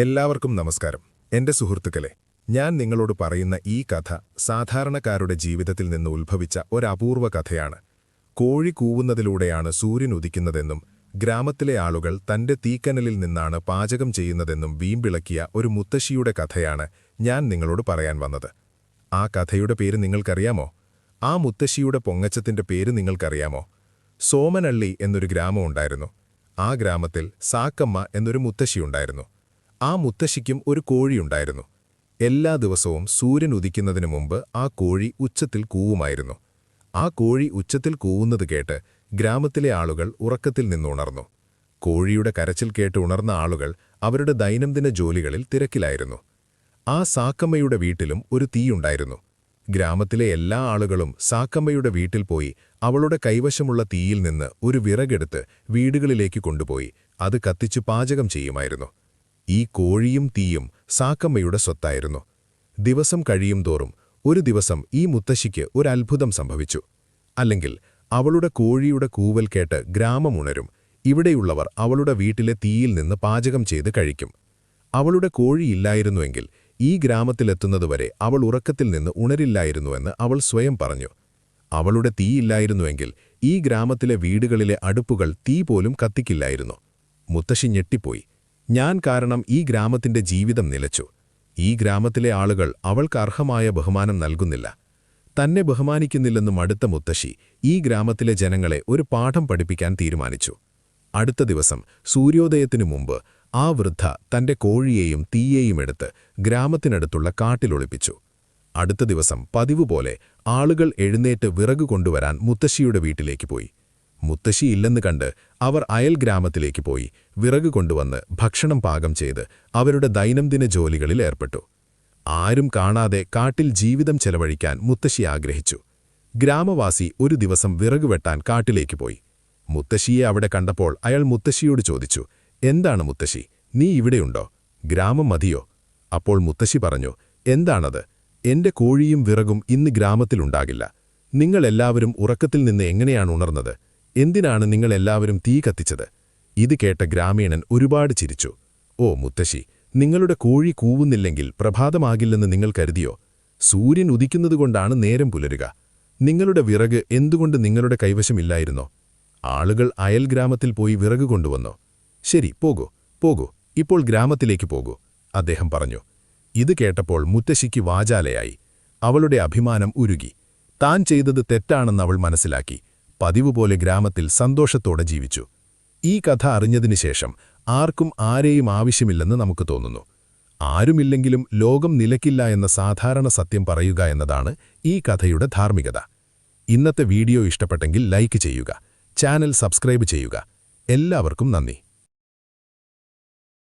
എല്ലാവർക്കും നമസ്കാരം. എന്റെ സുഹൃത്തുക്കളെ ഞാൻ നിങ്ങളോട് പറയുന്ന ഈ കഥ സാധാരണക്കാരുടെ ജീവിതത്തിൽ നിന്ന് ഉത്ഭവിച്ച ഒരപൂർവ കഥയാണ്. കോഴി കൂവുന്നതിലൂടെയാണ് സൂര്യൻ ഉദിക്കുന്നതെന്നും ഗ്രാമത്തിലെ ആളുകൾ തന്റെ തീക്കനലിൽ നിന്നാണ് പാചകം ചെയ്യുന്നതെന്നും വീമ്പിളക്കിയ ഒരു മുത്തശ്ശിയുടെ കഥയാണ് ഞാൻ നിങ്ങളോട് പറയാൻ വന്നത്. ആ കഥയുടെ പേര് നിങ്ങൾക്കറിയാമോ? ആ മുത്തശ്ശിയുടെ പൊങ്ങച്ചത്തിന്റെ പേര് നിങ്ങൾക്കറിയാമോ? സോമനള്ളി എന്നൊരു ഗ്രാമമുണ്ടായിരുന്നു ആ ഗ്രാമത്തിൽ സാക്കമ്മ എന്നൊരു മുത്തശ്ശിയുണ്ടായിരുന്നു ആ മുത്തശ്ശിക്കും ഒരു കോഴിയുണ്ടായിരുന്നു. എല്ലാ ദിവസവും സൂര്യൻ ഉദിക്കുന്നതിനു മുമ്പ് ആ കോഴി ഉച്ചത്തിൽ കൂവുമായിരുന്നു. ആ കോഴി ഉച്ചത്തിൽ കൂവുന്നത് കേട്ട് ഗ്രാമത്തിലെ ആളുകൾ ഉറക്കത്തിൽ നിന്നുണർന്നു. കോഴിയുടെ കരച്ചിൽ കേട്ട് ഉണർന്ന ആളുകൾ അവരുടെ ദൈനംദിന ജോലികളിൽ തിരക്കിലായിരുന്നു. ആ സാക്കമ്മയുടെ വീട്ടിലും ഒരു തീയുണ്ടായിരുന്നു ഗ്രാമത്തിലെ എല്ലാ ആളുകളും സാക്കമ്മയുടെ വീട്ടിൽ പോയി അവളുടെ കൈവശമുള്ള തീയിൽ നിന്ന് ഒരു വിറകെടുത്ത് വീടുകളിലേക്ക് കൊണ്ടുപോയി. അത് കത്തിച്ചു പാചകം ചെയ്യുമായിരുന്നു. ഈ കോഴിയും തീയും സാക്കമ്മയുടെ സ്വത്തായിരുന്നു. ദിവസം കഴിയും തോറും ഒരു ദിവസം ഈ മുത്തശ്ശിക്ക് ഒരു അത്ഭുതം സംഭവിച്ചു. അല്ലെങ്കിൽ അവളുടെ കോഴിയുടെ കൂവൽ കേട്ട് ഗ്രാമമുണരും ഇവിടെയുള്ളവർ അവളുടെ വീട്ടിലെ തീയിൽ നിന്ന് പാചകം ചെയ്ത് കഴിക്കും. അവളുടെ കോഴിയില്ലായിരുന്നുവെങ്കിൽ ഈ ഗ്രാമത്തിലെത്തുന്നതുവരെ അവൾ ഉറക്കത്തിൽ നിന്ന് ഉണരില്ലായിരുന്നുവെന്ന് അവൾ സ്വയം പറഞ്ഞു. അവളുടെ തീയില്ലായിരുന്നുവെങ്കിൽ ഈ ഗ്രാമത്തിലെ വീടുകളിലെ അടുപ്പുകൾ തീ പോലും കത്തിക്കില്ലായിരുന്നു. മുത്തശ്ശി ഞെട്ടിപ്പോയി. ഞാൻ കാരണം ഈ ഗ്രാമത്തിന്റെ ജീവിതം നിലച്ചു. ഈ ഗ്രാമത്തിലെ ആളുകൾ അവൾക്ക് അർഹമായ ബഹുമാനം നൽകുന്നില്ല. തന്നെ ബഹുമാനിക്കുന്നില്ലെന്നും അടുത്ത മുത്തശ്ശി ഈ ഗ്രാമത്തിലെ ജനങ്ങളെ ഒരു പാഠം പഠിപ്പിക്കാൻ തീരുമാനിച്ചു. അടുത്ത ദിവസം സൂര്യോദയത്തിനു മുമ്പ് ആ വൃദ്ധ തന്റെ കോഴിയെയും തീയെയും എടുത്ത് ഗ്രാമത്തിനടുത്തുള്ള കാട്ടിലൊളിപ്പിച്ചു അടുത്ത ദിവസം പതിവുപോലെ ആളുകൾ എഴുന്നേറ്റ് വിറകു കൊണ്ടുവരാൻ മുത്തശ്ശിയുടെ വീട്ടിലേക്ക് പോയി. മുത്തശ്ശിയില്ലെന്ന് കണ്ട് അവർ അയൽ ഗ്രാമത്തിലേക്ക് പോയി വിറക് കൊണ്ടുവന്ന് ഭക്ഷണം പാകം ചെയ്ത് അവരുടെ ദൈനംദിന ജോലികളിൽ ഏർപ്പെട്ടു. ആരും കാണാതെ കാട്ടിൽ ജീവിതം ചെലവഴിക്കാൻ മുത്തശ്ശി ആഗ്രഹിച്ചു. ഗ്രാമവാസി ഒരു ദിവസം വിറക് വെട്ടാൻ കാട്ടിലേക്ക് പോയി. മുത്തശ്ശിയെ അവിടെ കണ്ടപ്പോൾ അയാൾ മുത്തശ്ശിയോട് ചോദിച്ചു എന്താണ് മുത്തശ്ശി? നീ ഇവിടെയുണ്ടോ? ഗ്രാമം മതിയോ? അപ്പോൾ മുത്തശ്ശി പറഞ്ഞു എന്താണത്? എന്റെ കോഴിയും വിറകും ഇന്ന് ഗ്രാമത്തിലുണ്ടാകില്ല. നിങ്ങളെല്ലാവരും ഉറക്കത്തിൽ നിന്ന് എങ്ങനെയാണ് ഉണർന്നത്? എന്തിനാണ് നിങ്ങൾ എല്ലാവരും തീ കത്തിച്ചത്? ഇത് കേട്ട ഗ്രാമീണൻ ഒരുപാട് ചിരിച്ചു. ഓ മുത്തശ്ശി നിങ്ങളുടെ കോഴി കൂവുന്നില്ലെങ്കിൽ പ്രഭാതമാകില്ലെന്ന് നിങ്ങൾ കരുതിയോ? സൂര്യൻ ഉദിക്കുന്നതുകൊണ്ടാണ് നേരം പുലരുക. നിങ്ങളുടെ വിറക് എന്തുകൊണ്ട് നിങ്ങളുടെ കൈവശമില്ലായിരുന്നോ ആളുകൾ അയൽ ഗ്രാമത്തിൽ പോയി വിറക് കൊണ്ടുവന്നോ? ശരി പോകൂ പോകൂ ഇപ്പോൾ ഗ്രാമത്തിലേക്ക് പോകൂ അദ്ദേഹം പറഞ്ഞു. ഇത് കേട്ടപ്പോൾ മുത്തശ്ശിക്ക് വാചാലയായി. അവളുടെ അഭിമാനം ഉരുകി. താൻ ചെയ്തത് തെറ്റാണെന്ന് അവൾ മനസ്സിലാക്കി. പതിവുപോലെ ഗ്രാമത്തിൽ സന്തോഷത്തോടെ ജീവിച്ചു. ഈ കഥ അറിഞ്ഞതിനു ശേഷം ആർക്കും ആരെയും ആവശ്യമില്ലെന്ന് നമുക്ക് തോന്നുന്നു. ആരുമില്ലെങ്കിലും ലോകം നിലക്കില്ല എന്ന സാധാരണ സത്യം പറയുക എന്നതാണ് ഈ കഥയുടെ ധാർമ്മികത. ഇന്നത്തെ വീഡിയോ ഇഷ്ടപ്പെട്ടെങ്കിൽ ലൈക്ക് ചെയ്യുക ചാനൽ സബ്സ്ക്രൈബ് ചെയ്യുക. എല്ലാവർക്കും നന്ദി.